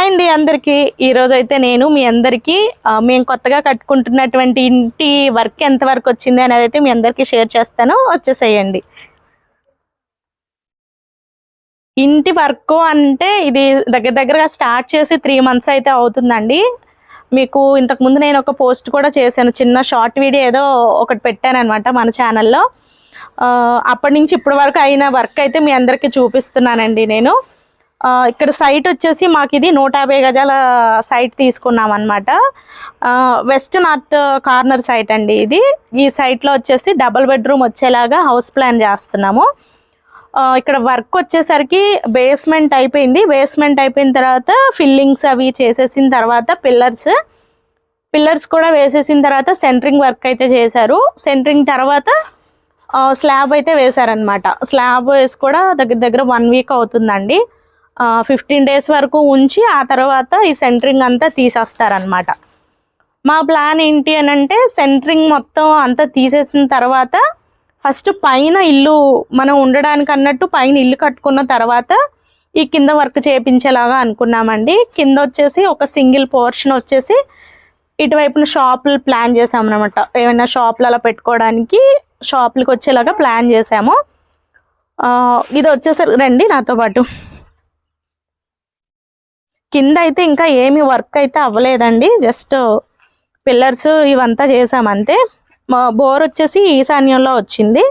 అండి అందరికీ. ఈరోజు అయితే నేను మీ అందరికీ మేము కొత్తగా కట్టుకుంటున్నటువంటి ఇంటి వర్క్ ఎంత వరకు వచ్చింది అనేది అయితే మీ అందరికీ షేర్ చేస్తాను. వచ్చేసేయండి. ఇంటి వర్క్ అంటే ఇది దగ్గర దగ్గరగా స్టార్ట్ చేసి త్రీ మంత్స్ అయితే అవుతుందండి. మీకు ఇంతకుముందు నేను ఒక పోస్ట్ కూడా చేశాను. చిన్న షార్ట్ వీడియో ఏదో ఒకటి పెట్టాను అనమాట మన ఛానల్లో. అప్పటి నుంచి ఇప్పటి వరకు అయిన వర్క్ అయితే మీ అందరికీ చూపిస్తున్నానండి నేను. ఇక్కడ సైట్ వచ్చేసి మాకు ఇది నూట యాభై గజాల సైట్ తీసుకున్నాం అనమాట వెస్ట్ నార్త్ కార్నర్ సైట్ అండి ఇది. ఈ సైట్లో వచ్చేసి డబుల్ బెడ్రూమ్ వచ్చేలాగా హౌస్ ప్లాన్ చేస్తున్నాము. ఇక్కడ వర్క్ వచ్చేసరికి బేస్మెంట్ అయిపోయింది. బేస్మెంట్ అయిపోయిన తర్వాత ఫిల్లింగ్స్ అవి చేసేసిన తర్వాత పిల్లర్స్ పిల్లర్స్ కూడా వేసేసిన తర్వాత సెంటరింగ్ వర్క్ అయితే చేశారు. సెంటరింగ్ తర్వాత స్లాబ్ అయితే వేశారనమాట స్లాబ్ వేసి కూడా దగ్గర దగ్గర వన్ వీక్ అవుతుందండి. ఫిఫ్టీన్ డేస్ వరకు ఉంచి ఆ తర్వాత ఈ సెంటరింగ్ అంతా తీసేస్తారనమాట మా ప్లాన్ ఏంటి అని అంటే సెంటరింగ్ మొత్తం అంతా తీసేసిన తర్వాత ఫస్ట్ పైన ఇల్లు మనం ఉండడానికి అన్నట్టు పైన ఇల్లు కట్టుకున్న తర్వాత ఈ కింద వర్క్ చేయించేలాగా అనుకున్నామండి. కింద వచ్చేసి ఒక సింగిల్ పోర్షన్ వచ్చేసి ఇటువైపున షాపులు ప్లాన్ చేసామన్నమాట. ఏమైనా షాపులు అలా పెట్టుకోవడానికి షాపులకు వచ్చేలాగా ప్లాన్ చేసాము. ఇది వచ్చేసరికి రండి నాతో పాటు. కింద అయితే ఇంకా ఏమి వర్క్ అయితే అవ్వలేదండి. జస్ట్ పిల్లర్స్ ఇవంతా చేసామంతే. మా బోర్ వచ్చేసి ఈశాన్యంలో వచ్చింది.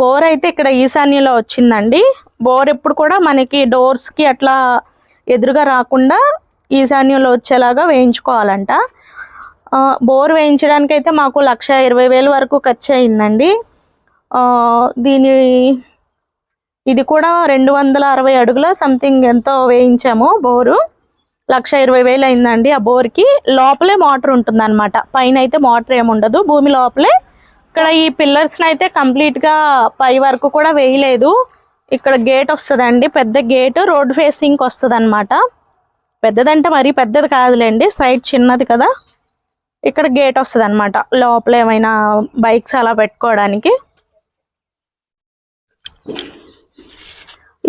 బోర్ అయితే ఇక్కడ ఈశాన్యంలో వచ్చిందండి. బోర్ ఎప్పుడు కూడా మనకి డోర్స్కి అట్లా ఎదురుగా రాకుండా ఈశాన్యంలో వచ్చేలాగా వేయించుకోవాలంట. బోర్ వేయించడానికి అయితే మాకు లక్ష ఇరవై వేల వరకు ఖర్చు అయిందండి దీని ఇది కూడా రెండు వందల అరవై అడుగుల సంథింగ్ ఎంతో వేయించాము బోరు. లక్ష ఇరవై వేలు అయిందండి ఆ బోర్కి. లోపలే మోటార్ ఉంటుందన్నమాట. పైన అయితే మోటార్ ఏముండదు భూమి లోపలే. ఇక్కడ ఈ పిల్లర్స్ని అయితే కంప్లీట్గా పై వరకు కూడా వేయలేదు. ఇక్కడ గేట్ వస్తుందండి. పెద్ద గేట్ రోడ్ ఫేసింగ్కి వస్తుంది అనమాట పెద్దదంటే మరీ పెద్దది కాదులేండి. సైడ్ చిన్నది కదా. ఇక్కడ గేట్ వస్తుంది అనమాట లోపల ఏమైనా బైక్స్ అలా పెట్టుకోవడానికి.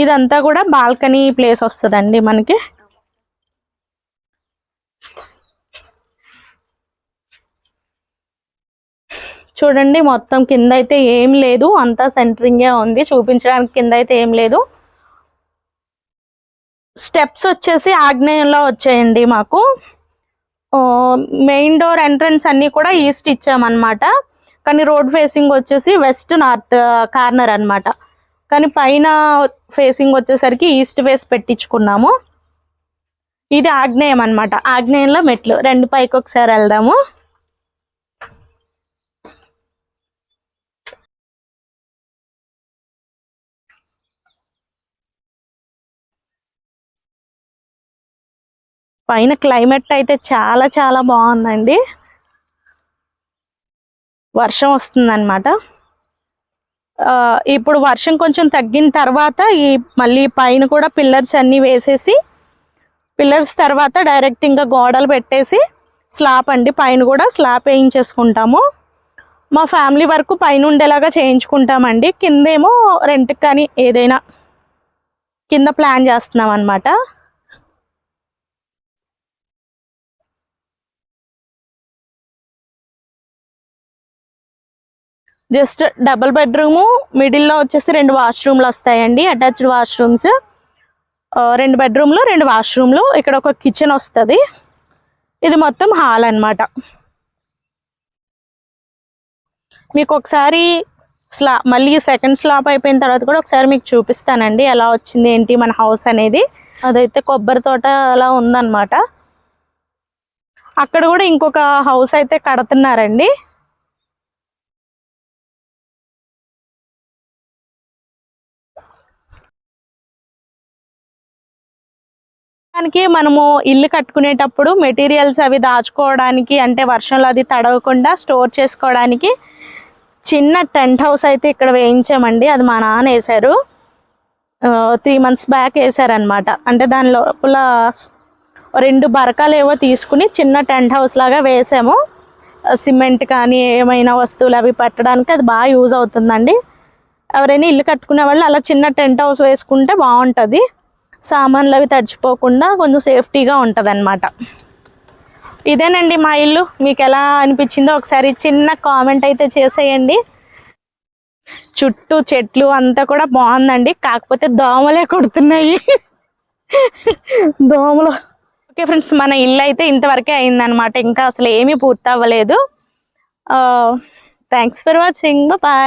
ఇదంతా కూడా బాల్కనీ ప్లేస్ వస్తుందండి మనకి. చూడండి మొత్తం కింద అయితే ఏం లేదు అంతా సెంటరింగే ఉంది చూపించడానికి కింద అయితే ఏం లేదు. స్టెప్స్ వచ్చేసి ఆగ్నేయంలో వచ్చాయండి మాకు. మెయిన్ డోర్ ఎంట్రన్స్ అన్నీ కూడా ఈస్ట్ ఇచ్చామన్నమాట. కానీ రోడ్ ఫేసింగ్ వచ్చేసి వెస్ట్ నార్త్ కార్నర్ అన్నమాట. కానీ పైన ఫేసింగ్ వచ్చేసరికి ఈస్ట్ ఫేస్ పెట్టించుకున్నాము. ఇది ఆగ్నేయం అన్నమాట. ఆగ్నేయంలో మెట్లు. రెండు పైకి ఒకసారి వెళ్దాము. పైన క్లైమేట్ అయితే చాలా చాలా బాగుందండి. వర్షం వస్తుందన్నమాట. ఇప్పుడు వర్షం కొంచెం తగ్గిన తర్వాత ఈ మళ్ళీ పైన కూడా పిల్లర్స్ అన్నీ వేసేసి పిల్లర్స్ తర్వాత డైరెక్ట్ ఇంకా గోడలు పెట్టేసి స్లాబ్ అండి. పైన కూడా స్లాబ్ వేయించేసుకుంటాము. మా ఫ్యామిలీ వరకు పైన ఉండేలాగా చేయించుకుంటామండి. కిందేమో రెంట్కి కానీ ఏదైనా కింద ప్లాన్ చేస్తున్నాం అనమాట జస్ట్ డబుల్ బెడ్రూము మిడిల్లో వచ్చేసి రెండు వాష్రూమ్లు వస్తాయండి అటాచ్డ్ వాష్రూమ్స్. రెండు బెడ్రూమ్లు రెండు వాష్రూమ్లు. ఇక్కడ ఒక కిచెన్ వస్తుంది. ఇది మొత్తం హాల్ అన్నమాట. మీకు ఒకసారి స్లా మళ్ళీ సెకండ్ స్లాప్ అయిపోయిన తర్వాత కూడా ఒకసారి మీకు చూపిస్తానండి ఎలా వచ్చింది ఏంటి మన హౌస్ అనేది. అదైతే కొబ్బరి తోట అలా ఉందన్నమాట. అక్కడ కూడా ఇంకొక హౌస్ అయితే కడుతున్నారండి. దానికి మనము ఇల్లు కట్టుకునేటప్పుడు మెటీరియల్స్ అవి దాచుకోవడానికి అంటే వర్షంలో అది తడవకుండా స్టోర్ చేసుకోవడానికి చిన్న టెంట్ హౌస్ అయితే ఇక్కడ వేయించామండి. అది మా నాన్న వేశారు. త్రీ మంత్స్ బ్యాక్ వేసారనమాట అంటే దాని లోపల రెండు బరకాలు ఏవో తీసుకుని చిన్న టెంట్ హౌస్ లాగా వేసాము. సిమెంట్ కానీ ఏమైనా వస్తువులు అవి పెట్టడానికి అది బాగా యూజ్ అవుతుందండి. ఎవరైనా ఇల్లు కట్టుకునే వాళ్ళు అలా చిన్న టెంట్ హౌస్ వేసుకుంటే బాగుంటుంది. సామాన్లు అవి తడిచిపోకుండా కొంచెం సేఫ్టీగా ఉంటుంది ఇదేనండి మా ఇల్లు. మీకు ఎలా అనిపించిందో ఒకసారి చిన్న కామెంట్ అయితే చేసేయండి. చుట్టూ చెట్లు అంతా కూడా బాగుందండి. కాకపోతే దోమలే కొడుతున్నాయి. దోమలు. ఓకే ఫ్రెండ్స్ మన ఇల్లు అయితే ఇంతవరకే అయిందనమాట ఇంకా అసలు ఏమీ పూర్తి అవ్వలేదు థ్యాంక్స్ ఫర్ వాచింగ్. బాయ్.